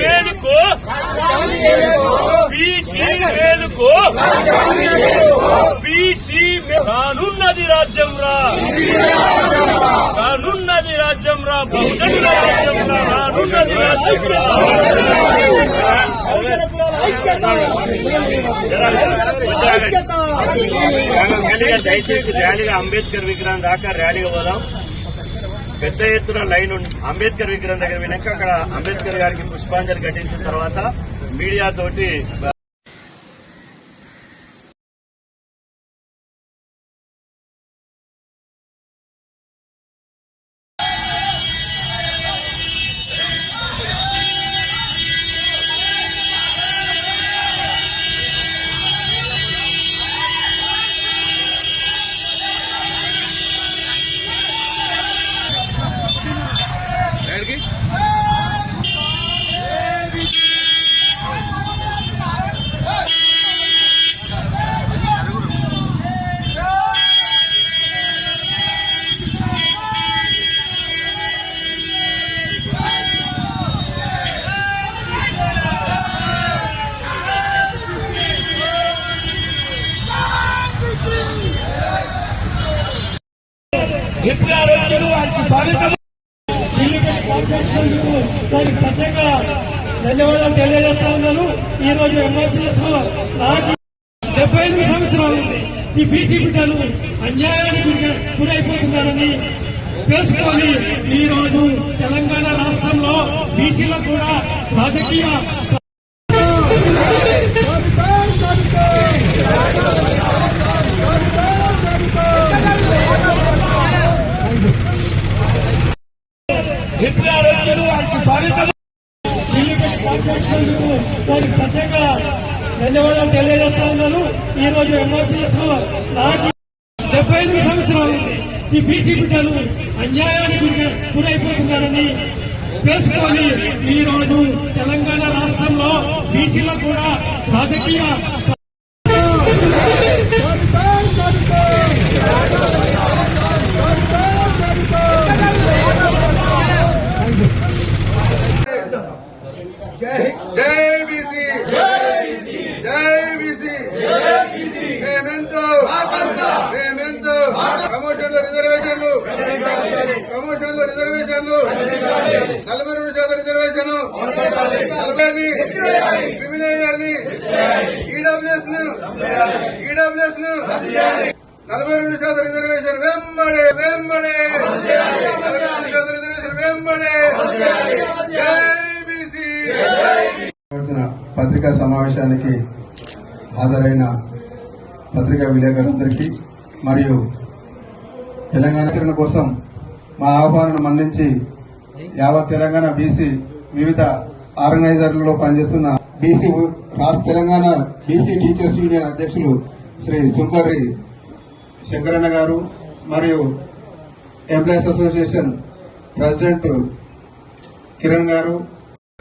మేలుకు బీసీ మేలుకు బీసీ రానున్నది రాజ్యం రా రానున్నది రాజ్యం రా బహుజనుల రాజ్యం రా రానున్నది రాజ్యం రా మెల్లిగా దయచేసి ర్యాలీగా అంబేద్కర్ విగ్రహం దాకా ర్యాలీగా పోదాం. పెద్ద ఎత్తున లైన్ అంబేద్కర్ విగ్రహం దగ్గర వినాక అక్కడ అంబేద్కర్ గారికి పుష్పాంజలి ఘటించిన తర్వాత మీడియా తోటి వచ్చారు ప్రత్యేక ధన్యవాదాలు తెలియజేస్తా ఉన్నాను. ఈ రోజు ఎంఆర్పీఎస్లో నాకు డెబ్బై ఐదు సంవత్సరాలు ఈ బీసీ బిడ్డలు అన్యాయానికి గురైపోతున్నారని తెలుసుకొని ఈ రోజు తెలంగాణ రాష్ట్రంలో బీసీలకు కూడా రాజకీయ హిప్ వారికి స్వాగతం వారికి ప్రత్యేక ధన్యవాదాలు తెలియజేస్తా ఉన్నాను. ఈ రోజు ఎంఆర్పీఎస్లో నాకు డెబ్బై ఐదు సంవత్సరాలు ఈ బీసీ బిడ్డలు అన్యాయానికి గురైపోతున్నారని తెలుసుకొని ఈ రోజు తెలంగాణ రాష్ట్రంలో బీసీలో కూడా రాజకీయ జై బీసీ. జై బీసీ. మేమెంతో. మేమెంతో ప్రమోషన్లు రిజర్వేషన్లు. ప్రమోషన్లు రిజర్వేషన్లు. నలభై రెండు శాతం రిజర్వేషన్. నలభైని. క్రిమినల్ గారిని ఈడబ్ల్యూఎస్ను ఈడబ్ల్యూఎస్ను నలభై రెండు శాతం రిజర్వేషన్. వెంబడే వెంబడే నలభై రెండు శాతం రిజర్వేషన్ వెంబడే జై బీసీ నిర్వహించిన పత్రికా సమావేశానికి హాజరైన పత్రికా విలేకరులందరికీ మరియు తెలంగాణ కోసం మా ఆహ్వానం మన్నించి యావత్ తెలంగాణ బీసీ వివిధ ఆర్గనైజర్లలో పనిచేస్తున్న బీసీ రాష్ట్ర తెలంగాణ బీసీ టీచర్స్ యూనియన్ అధ్యక్షులు శ్రీ సుంకర్రి శంకరన్న గారు మరియు ఎంప్లాయీస్ అసోసియేషన్ ప్రెసిడెంట్ కిరణ్ గారు